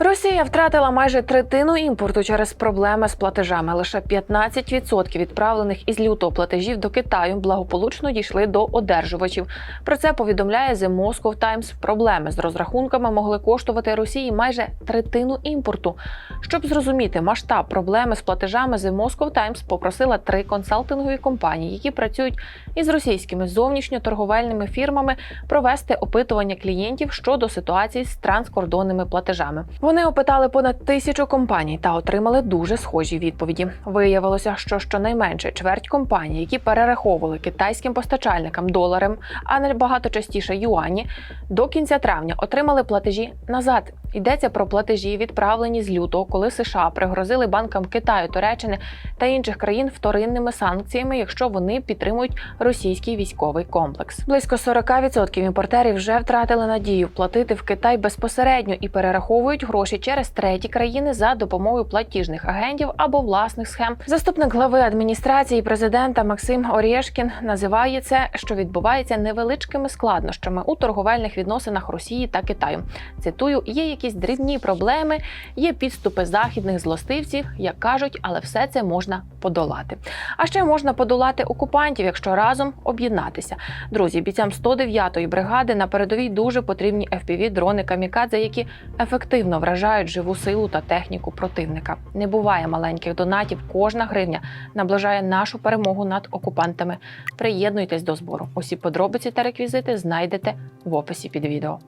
Росія втратила майже третину імпорту через проблеми з платежами. Лише 15% відправлених із лютого платежів до Китаю благополучно дійшли до одержувачів. Про це повідомляє The Moscow Times. Проблеми з розрахунками могли коштувати Росії майже третину імпорту. Щоб зрозуміти масштаб проблеми з платежами, The Moscow Times попросила три консалтингові компанії, які працюють із російськими зовнішньоторговельними фірмами, провести опитування клієнтів щодо ситуації з транскордонними платежами. Вони опитали понад тисячу компаній та отримали дуже схожі відповіді. Виявилося, що щонайменше чверть компаній, які перераховували китайським постачальникам доларем, а набагато частіше юані, до кінця травня отримали платежі назад. Йдеться про платежі, відправлені з лютого, коли США пригрозили банкам Китаю, Туреччини та інших країн вторинними санкціями, якщо вони підтримують російський військовий комплекс. Близько 40% імпортерів вже втратили надію платити в Китай безпосередньо і перераховують гроші через треті країни за допомогою платіжних агентів або власних схем. Заступник глави адміністрації президента Максим Орєшкін називає це, що відбувається невеличкими складнощами у торговельних відносинах Росії та Китаю. Цитую, є якісь дрібні проблеми, є підступи західних злостивців, як кажуть, але все це можна подолати. А ще можна подолати окупантів, якщо разом об'єднатися. Друзі, бійцям 109-ї бригади на передовій дуже потрібні fpv дрони камікадзе, які ефективно вражають живу силу та техніку противника. Не буває маленьких донатів. Кожна гривня наближає нашу перемогу над окупантами. Приєднуйтесь до збору. Усі подробиці та реквізити знайдете в описі під відео.